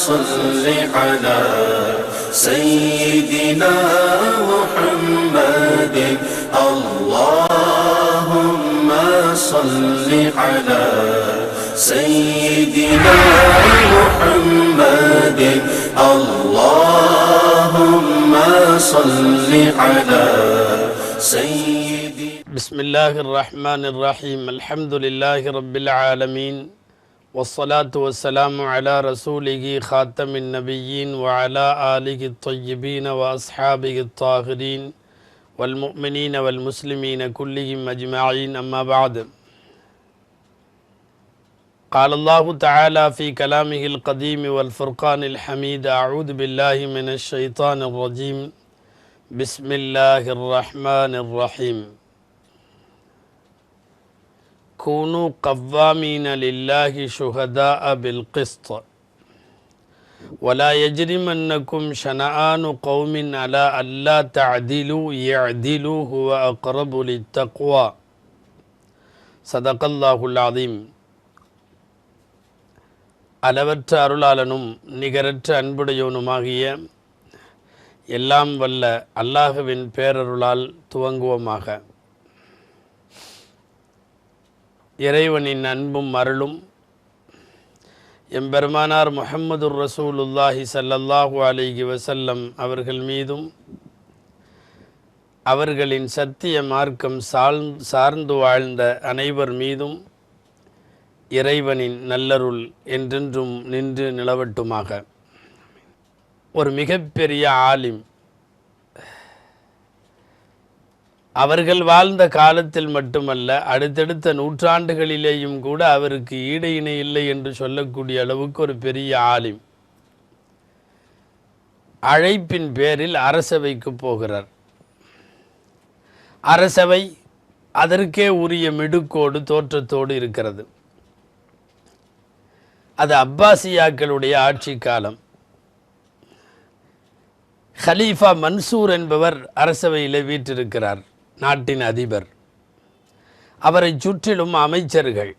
صل على سيدنا محمد. اللهم صل على سيدنا محمد. اللهم صل على سيدنا بسم الله الرحمن الرحيم. الحمد لله رب العالمين. والصلاة والسلام على رسوله خاتم النبيين وعلى آله الطيبين وأصحابه الطاهرين والمؤمنين والمسلمين كلهم أجمعين. أما بعد قال الله تعالى في كلامه القديم والفرقان الحميد أعوذ بالله من الشيطان الرجيم. بسم الله الرحمن الرحيم. كونوا قوامين لله شهداء بالقسط ولا يجرمنكم شنآن قوم على ألا تعدلوا يعدلوا هو أقرب للتقوى صدق الله العظيم அளவற்ற அருளாளனும் நிகரற்ற அன்புடையவனுமாகிய எல்லாம் வல்ல அல்லாஹுவின் பேரருளால் துவங்குவோமாக இறைவனின் அன்பும் அருளும் எம்பெருமானார் முஹம்மதுர் ரசூலுல்லாஹி சல்லல்லாஹு அலிகி வசல்லம் அவர்கள் மீதும் அவர்களின் சத்திய மார்க்கம் சால் சார்ந்து வாழ்ந்த அனைவர் மீதும் இறைவனின் நல்லருள் என்றென்றும் நின்று நிலவட்டுமாக. ஒரு மிகப்பெரிய ஆலிம் அவர்கள் வாழ்ந்த காலத்தில் மட்டுமல்ல அடுத்தடுத்த நூற்றாண்டுகளிலேயும் கூட அவருக்கு ஈடு இணை இல்லை என்று சொல்லக்கூடிய அளவுக்கு ஒரு பெரிய ஆலிம். அழைப்பின் பேரில் அரசவைக்கு போகிறார். அரசவை அதற்கே உரிய மிடுக்கோடு தோற்றத்தோடு இருக்கிறது. அது அப்பாசியாக்களுடைய ஆட்சி காலம். ஹலீஃபா மன்சூர் என்பவர் அரசவையில் வீற்றிருக்கிறார். நாட்டின் அதிபர். அவரை சுற்றிலும் அமைச்சர்கள்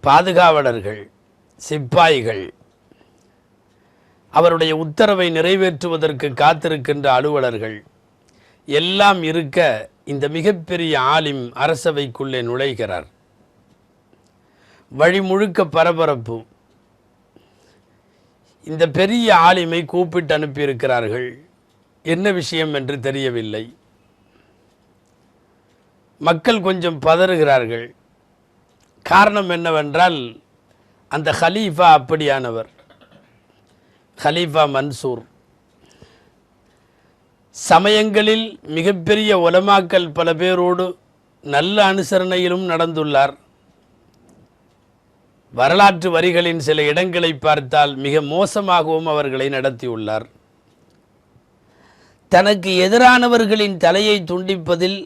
பாதுகாவலர்கள் சிப்பாய்கள். அவருடைய உத்தரவை நிறைவேற்றுவதற்கு காத்திருக்கின்ற அலுவலர்கள். எல்லாம் இருக்க இந்த மிகப்பெரிய ஆலிம் அரசவைக்குள்ளே நுழைகிறார். வழி முழுக்க பரபரப்பு. இந்த பெரிய ஆலிமை கூப்பிட்டு அனுப்பியிருக்கிறார்கள். என்ன விஷயம் என்று தெரியவில்லை. மக்கள் கொஞ்சம் பதறுகிறார்கள். காரணம் என்னவென்றால் அந்த ஹலீஃபா அப்படியானவர். ஹலீஃபா மன்சூர். சமயங்களில் மிகப்பெரிய உலமாக்கல் பல பேரோடு நல்ல அனுசரணையிலும் நடந்துள்ளார். வரலாற்று வரிகளின் சில இடங்களை பார்த்தால் மிக மோசமாகவும் அவர்களை நடத்தியுள்ளார். தனக்கு எதிரானவர்களின் தலையை துண்டிப்பதில்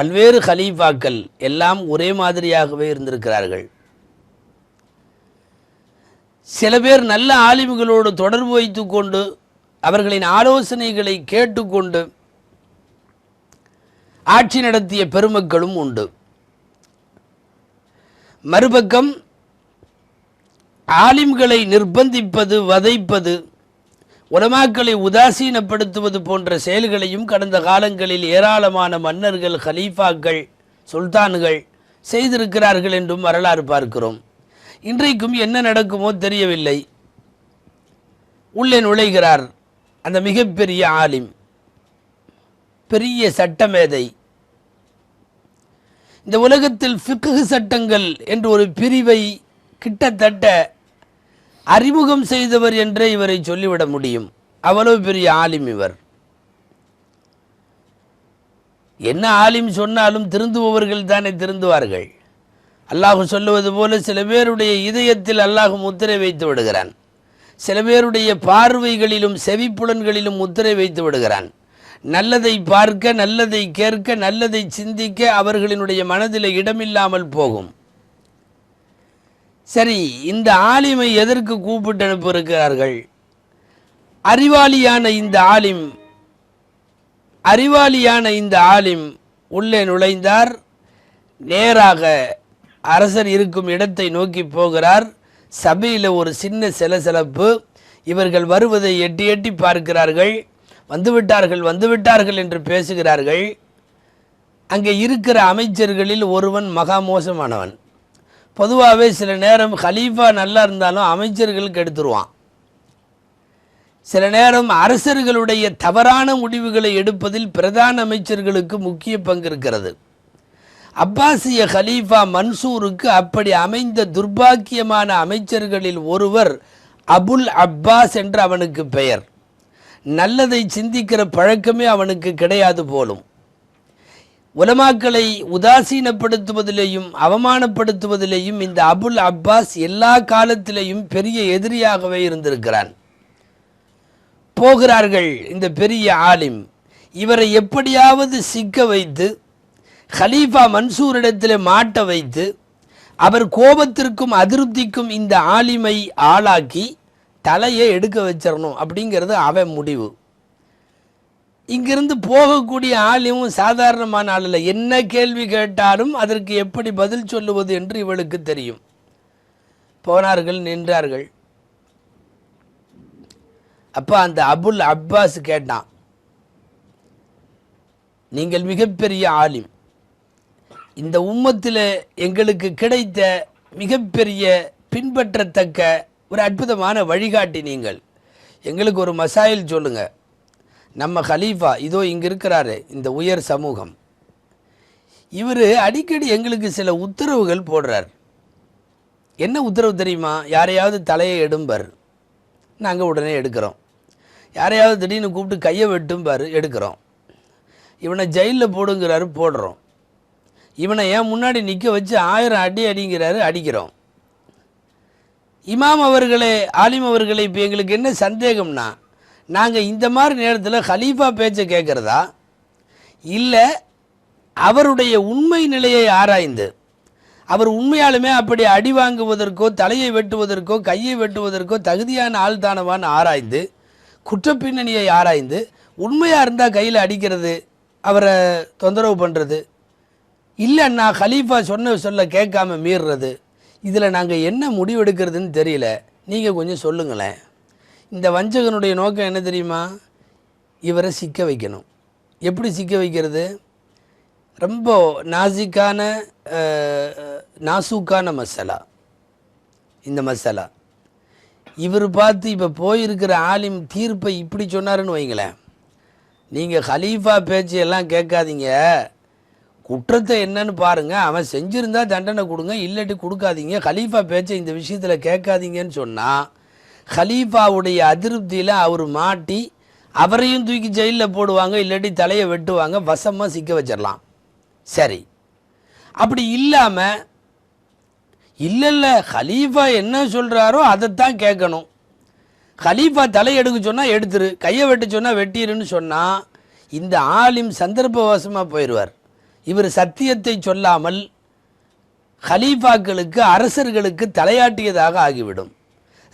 பல்வேறு ஹலீஃபாக்கள் எல்லாம் ஒரே மாதிரியாகவே இருந்திருக்கிறார்கள். சில பேர் நல்ல ஆலிம்களோடு தொடர்பு வைத்து கொண்டு அவர்களின் ஆலோசனைகளை கேட்டுக்கொண்டு ஆட்சி நடத்திய பெருமக்களும் உண்டு. மறுபக்கம் ஆலிம்களை நிர்பந்திப்பது வதைப்பது உலமாக்களை உதாசீனப்படுத்துவது போன்ற செயல்களையும் கடந்த காலங்களில் ஏராளமான மன்னர்கள் ஹலீஃபாக்கள் சுல்தான்கள் செய்திருக்கிறார்கள் என்றும் வரலாறு பார்க்கிறோம். இன்றைக்கும் என்ன நடக்குமோ தெரியவில்லை. உள்ளே நுழைகிறார் அந்த மிகப்பெரிய ஆலிம். பெரிய சட்டமேதை. இந்த உலகத்தில் ஃபிக்கு சட்டங்கள் என்று ஒரு பிரிவை கிட்டத்தட்ட அறிமுகம் செய்தவர் என்றே இவரை சொல்லிவிட முடியும். அவ்வளவு பெரிய ஆலிம் இவர். என்ன ஆலிம் சொன்னாலும் திருந்துபவர்கள் தானே திருந்துவார்கள். அல்லாஹ் சொல்லுவது போல சில பேருடைய இதயத்தில் அல்லாஹு முத்திரை வைத்து விடுகிறான். சில பேருடைய பார்வைகளிலும் செவிப்புலன்களிலும் முத்திரை வைத்து விடுகிறான். நல்லதை பார்க்க நல்லதை கேட்க நல்லதை சிந்திக்க அவர்களினுடைய மனதில் இடமில்லாமல் போகும். சரி இந்த ஆலிமை எதற்கு கூப்பிட்டு அனுப்பியிருக்கிறார்கள் அறிவாளியான இந்த ஆலிம் அறிவாளியான இந்த ஆலிம் உள்ளே நுழைந்தார். நேராக அரசர் இருக்கும் இடத்தை நோக்கி போகிறார். சபையில் ஒரு சின்ன சிலசிலப்பு. இவர்கள் வருவதை எட்டி எட்டி பார்க்கிறார்கள். வந்துவிட்டார்கள் வந்துவிட்டார்கள் என்று பேசுகிறார்கள். அங்கே இருக்கிற அமைச்சர்களில் ஒருவன் மகா மோசமானவன். பொதுவாகவே சில நேரம் ஹலீஃபா நல்லா இருந்தாலும் அமைச்சர்களுக்கு எடுத்துருவான். சில நேரம் அரசர்களுடைய தவறான முடிவுகளை எடுப்பதில் பிரதான அமைச்சர்களுக்கு முக்கிய பங்கு இருக்கிறது. அப்பாசிய ஹலீஃபா மன்சூருக்கு அப்படி அமைந்த துர்பாக்கியமான அமைச்சர்களில் ஒருவர் அபுல் அப்பாஸ் என்று அவனுக்கு பெயர். நல்லதை சிந்திக்கிற பழக்கமே அவனுக்கு கிடையாது போலும். உலமாக்களை உதாசீனப்படுத்துவதிலேயும் அவமானப்படுத்துவதிலேயும் இந்த அபுல் அப்பாஸ் எல்லா காலத்திலேயும் பெரிய எதிரியாகவே இருந்திருக்கிறான். போகிறார்கள் இந்த பெரிய ஆலிம். இவரை எப்படியாவது சிக்க வைத்து ஹலீஃபா மன்சூரிடத்தில் மாட்ட வைத்து அவர் கோபத்திற்கும் அதிருப்திக்கும் இந்த ஆலிமை ஆளாக்கி தலையை எடுக்க வச்சிடணும் அப்படிங்கிறது அவன் முடிவு. இங்கிருந்து போகக்கூடிய ஆளும் சாதாரணமான ஆள் இல்லை. என்ன கேள்வி கேட்டாலும் அதற்கு எப்படி பதில் சொல்லுவது என்று இவளுக்கு தெரியும். போனார்கள் நின்றார்கள். அப்போ அந்த அபுல் அப்பாஸ் கேட்டான் நீங்கள் மிகப்பெரிய ஆலிம். இந்த உம்மத்தில் எங்களுக்கு கிடைத்த மிகப்பெரிய பின்பற்றத்தக்க ஒரு அற்புதமான வழிகாட்டி நீங்கள். எங்களுக்கு ஒரு மசாயில் சொல்லுங்கள் நம்ம ஹலீஃபா இதோ இங்கே இருக்கிறாரு இந்த உயர் சமூகம். இவர் அடிக்கடி எங்களுக்கு சில உத்தரவுகள் போடுறார். என்ன உத்தரவு தெரியுமா? யாரையாவது தலையை எடும்பார். நாங்கள் உடனே எடுக்கிறோம். யாரையாவது திடீர்னு கூப்பிட்டு கையை வெட்டும்பார் எடுக்கிறோம். இவனை ஜெயிலில் போடுங்கிறாரு போடுறோம். இவனை ஏன் முன்னாடி நிற்க வச்சு ஆயிரம் அடி அடிங்கிறாரு அடிக்கிறோம். இமாம் அவர்களே ஆலிம் அவர்களே இப்போ எங்களுக்கு என்ன சந்தேகம்னா நாங்கள் இந்த மாதிரி நேரத்தில் ஹலீஃபா பேச்சை கேட்குறதா இல்லை அவருடைய உண்மை நிலையை ஆராய்ந்து அவர் உண்மையாலுமே அப்படி அடி வாங்குவதற்கோ தலையை வெட்டுவதற்கோ கையை வெட்டுவதற்கோ தகுதியான ஆள் தானவான்னு ஆராய்ந்து குற்றப்பின்னணியை ஆராய்ந்து உண்மையாக இருந்தால் கையில் அடிக்கிறது அவரை தொந்தரவு பண்ணுறது இல்லைன்னா ஹலீஃபா சொன்ன சொல்ல கேட்காம மீறுறது இதில் நாங்கள் என்ன முடிவெடுக்கிறதுன்னு தெரியல. நீங்கள் கொஞ்சம் சொல்லுங்களேன். இந்த வஞ்சகனுடைய நோக்கம் என்ன தெரியுமா? இவரை சிக்க வைக்கணும். எப்படி சிக்க வைக்கிறது? ரொம்ப நாசிக்கான நாசூக்கான மசாலா. இந்த மசாலா. இவர் பார்த்து இப்போ போயிருக்கிற ஆலிம் தீர்ப்பை இப்படி சொன்னாருன்னு வைங்களேன். நீங்கள் ஹலீஃபா பேச்சு எல்லாம் கேட்காதீங்க. குற்றத்தை என்னன்னு பாருங்கள் அவன் செஞ்சிருந்தா தண்டனை கொடுங்க இல்லாட்டி கொடுக்காதீங்க. ஹலீஃபா பேச்சை இந்த விஷயத்தில் கேட்காதீங்கன்னு சொன்னால் ஹலீஃபாவுடைய அதிருப்தியில் அவர் மாட்டி அவரையும் தூக்கி ஜெயிலில் போடுவாங்க இல்லாட்டி தலையை வெட்டுவாங்க வசமாக சிக்க வச்சிடலாம் சரி. அப்படி இல்லாமல் இல்லை இல்லை ஹலீஃபா என்ன சொல்கிறாரோ அதைத்தான் கேட்கணும். ஹலீஃபா தலை எடுக்க சொன்னால் எடுத்துரு கையை வெட்ட சொன்னால் வெட்டிருன்னு சொன்னால் இந்த ஆலிம் சந்தர்ப்பவாசமாக போயிடுவார் இவர் சத்தியத்தை சொல்லாமல் ஹலீஃபாக்களுக்கு அரசர்களுக்கு தலையாட்டியதாக ஆகிவிடும்.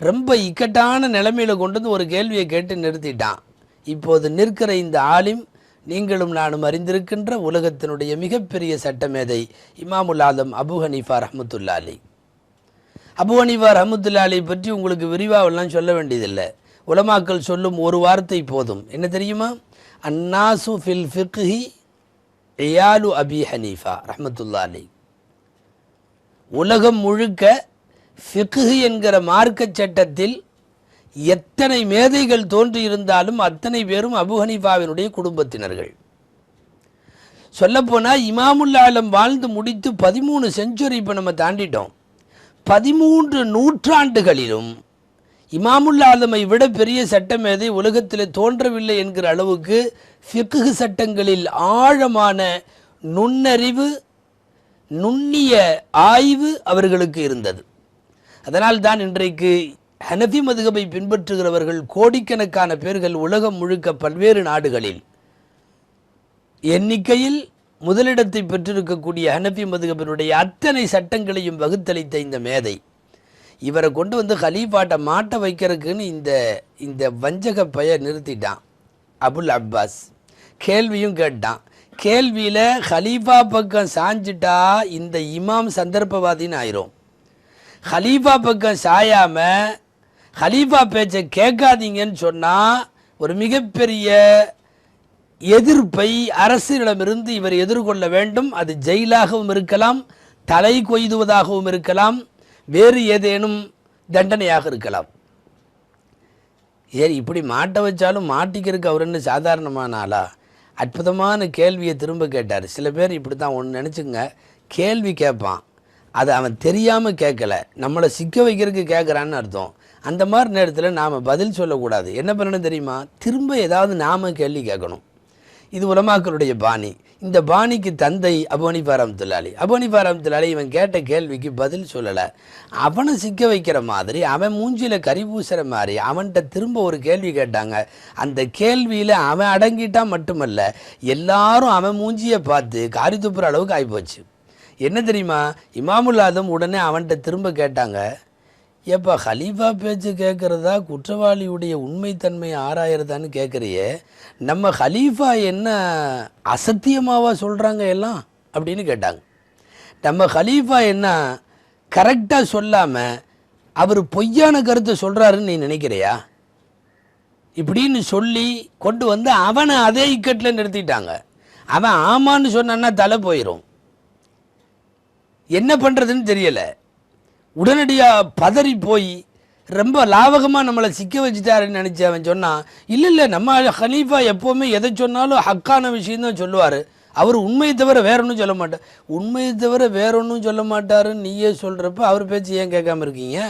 ரொம்ப இக்கட்டான நிலைமையில் கொண்டு வந்து ஒரு கேள்வியை கேட்டு நிறுத்திட்டான். இப்போது நிற்கிற இந்த ஆலிம் நீங்களும் நானும் அறிந்திருக்கின்ற உலகத்தினுடைய மிகப்பெரிய சட்டமேதை Imamul Alam Abu Hanifa Rahmatullah Ali Abu Hanifa Rahmatullah Ali பற்றி உங்களுக்கு விரிவாவெல்லாம் சொல்ல வேண்டியதில்லை. உலமாக்கள் சொல்லும் ஒரு வார்த்தை போதும். என்ன தெரியுமா? அன்னாசு ஃபில் ஃபிக்ஹி இயாலு அபி ஹனீஃபா ரஹமத்துல்லா அலி உலகம் முழுக்க ஃபிக்ஹு என்கிற மார்க்கச் சட்டத்தில் எத்தனை மேதைகள் தோன்றியிருந்தாலும் அத்தனை பேரும் அபுஹனிஃபாவினுடைய குடும்பத்தினர்கள். சொல்லப்போனால் இமாமுல் ஆலம் வாழ்ந்து முடித்து பதிமூணு செஞ்சுரி இப்போ நம்ம தாண்டிட்டோம். பதிமூன்று நூற்றாண்டுகளிலும் இமாமுல் ஆலமை விட பெரிய சட்டமேதை உலகத்தில் தோன்றவில்லை என்கிற அளவுக்கு ஃபிக்கு சட்டங்களில் ஆழமான நுண்ணறிவு நுண்ணிய ஆய்வு அவர்களுக்கு இருந்தது. அதனால் தான் இன்றைக்கு ஹனஃபி மதுகபை பின்பற்றுகிறவர்கள் கோடிக்கணக்கான பேர்கள் உலகம் முழுக்க பல்வேறு நாடுகளில் எண்ணிக்கையில் முதலிடத்தை பெற்றிருக்கக்கூடிய ஹனஃபி மதுகபினுடைய அத்தனை சட்டங்களையும் வகுத்தளித்த இந்த மேதை. இவரை கொண்டு வந்து ஹலீஃபாட்டை மாட்ட வைக்கிறதுக்குன்னு இந்த இந்த வஞ்சக பெயர் நிறுத்திட்டான். அபுல் அப்பாஸ். கேள்வியும் கேட்டான். கேள்வியில் ஹலீஃபா பக்கம் சாஞ்சிட்டா இந்த இமாம் சந்தர்ப்பவாதின்னு ஆயிரும். ஹலீஃபா பக்கம் சாயாம ஹலீஃபா பேச்சை கேட்காதீங்கன்னு சொன்னால் ஒரு மிகப்பெரிய எதிர்ப்பை அரசிடமிருந்து இவர் எதிர்கொள்ள வேண்டும். அது ஜெயிலாகவும் இருக்கலாம் தலை கொய்துவதாகவும் இருக்கலாம் வேறு ஏதேனும் தண்டனையாக இருக்கலாம். ஏ இப்படி மாட்ட வச்சாலும் மாட்டிக்கிறதுக்கு அவர் என்ன சாதாரணமான ஆளா? அற்புதமான கேள்வியை திரும்ப கேட்டார். சில பேர் இப்படி தான் ஒன்று நினச்சிங்க கேள்வி கேட்பான். அது அவன் தெரியாமல் கேட்கல. நம்மளை சிக்க வைக்கிறதுக்கு கேட்குறான்னு அர்த்தம். அந்த மாதிரி நேரத்தில் நாம் பதில் சொல்லக்கூடாது. என்ன பண்ணணும் தெரியுமா? திரும்ப ஏதாவது நாம் கேள்வி கேட்கணும். இது உலமாக்களுடைய பாணி. இந்த பாணிக்கு தந்தை அபோனிபா ரம்துல்லாலி அபோனிபா ரம்துல்லாலி இவன் கேட்ட கேள்விக்கு பதில் சொல்லலை. அவனை சிக்க வைக்கிற மாதிரி அவன் மூஞ்சியில் கறி பூசுகிற மாதிரி அவன்கிட்ட திரும்ப ஒரு கேள்வி கேட்டாங்க. அந்த கேள்வியில் அவன் அடங்கிட்டான் மட்டுமல்ல எல்லாரும் அவன் மூஞ்சியை பார்த்து காரி துப்புற அளவுக்கு ஆகிப்போச்சு என்ன தெரியுமா? இமாமுல் ஆதம் உடனே அவன்கிட்ட திரும்ப கேட்டாங்க ஏப்பா ஹலீஃபா பேச்சு கேட்குறதா குற்றவாளியுடைய உண்மைத்தன்மையை ஆறாயிரதான்னு கேட்குறியே நம்ம ஹலீஃபா என்ன அசத்தியமாவா சொல்கிறாங்க எல்லாம்? அப்படின்னு கேட்டாங்க. நம்ம ஹலீஃபா என்ன கரெக்டாக சொல்லாமல் அவர் பொய்யான கருத்தை சொல்கிறாருன்னு நீ நினைக்கிறியா? இப்படின்னு சொல்லி கொண்டு வந்து அவனை அதே இக்கட்டில் நிறுத்திட்டாங்க. அவன் ஆமான்னு சொன்னான்னா தலை போயிடும் என்ன பண்ணுறதுன்னு தெரியலை. உடனடியாக பதறி போய் ரொம்ப லாவகமாக நம்மளை சிக்க வச்சுட்டாருன்னு நினச்சி அவன் சொன்னான் இல்லை இல்லை நம்ம ஹனீஃபா எப்போவுமே எதை சொன்னாலும் ஹக்கான விஷயந்தான் சொல்லுவார். அவர் உண்மையை தவிர வேற ஒன்றும் சொல்ல மாட்டார் உண்மையை தவிர வேற ஒன்றும் சொல்ல மாட்டாருன்னு நீயே சொல்கிறப்ப அவர் பேச்சு ஏன் கேட்காம இருக்கீங்க?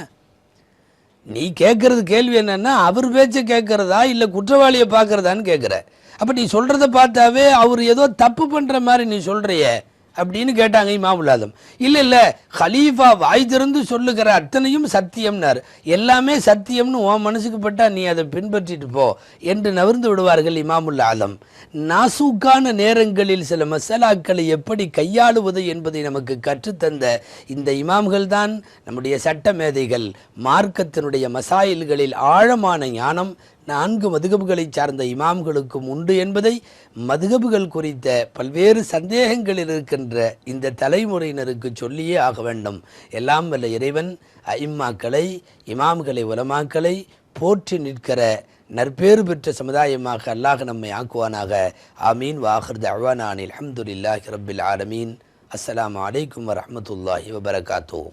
நீ கேட்குறது கேள்வி என்னென்னா அவர் பேச்சை கேட்குறதா இல்லை குற்றவாளியை பார்க்குறதான்னு கேட்குற. அப்போ நீ சொல்கிறத பார்த்தாவே அவர் ஏதோ தப்பு பண்ணுற மாதிரி நீ சொல்கிறியே அப்படின்னு கேட்டாங்க இமாமுல் ஆதம். இல்லை இல்லை ஹலீஃபா வாய் திறந்து சொல்லுகிற அத்தனையும் சத்தியம்னார். எல்லாமே சத்தியம்னு உன் மனசுக்கு பட்டா நீ அதை பின்பற்றிட்டு போ என்று நவர்ந்து விடுவார்கள் இமாமுல் ஆதம். நாசூக்கான நேரங்களில் சில மசாலாக்களை எப்படி கையாளுவது என்பதை நமக்கு கற்றுத்தந்த இந்த இமாம்கள் தான் நம்முடைய சட்ட மேதைகள். மார்க்கத்தினுடைய மசாயில்களில் ஆழமான ஞானம் நான்கு மதுகபுகளை சார்ந்த இமாம்களுக்கும் உண்டு என்பதை மதுகபுகள் குறித்த பல்வேறு சந்தேகங்களில் இருக்கின்ற இந்த தலைமுறையினருக்கு சொல்லியே ஆக வேண்டும். எல்லாம் வல்ல இறைவன் இம்மாக்களை இமாம்களை உலமாக்களை போற்றி நிற்கிற நற்பேறு பெற்ற சமுதாயமாக அல்லாஹ் நம்மை ஆக்குவானாக. ஆமீன். வாஹர் தவானானில் அஹமதுல்லாஹி ரபில் ஆலமீன். அஸ்லாம் அலைக்கும் வரமத்துல்லாஹி வபரகாத்தூ.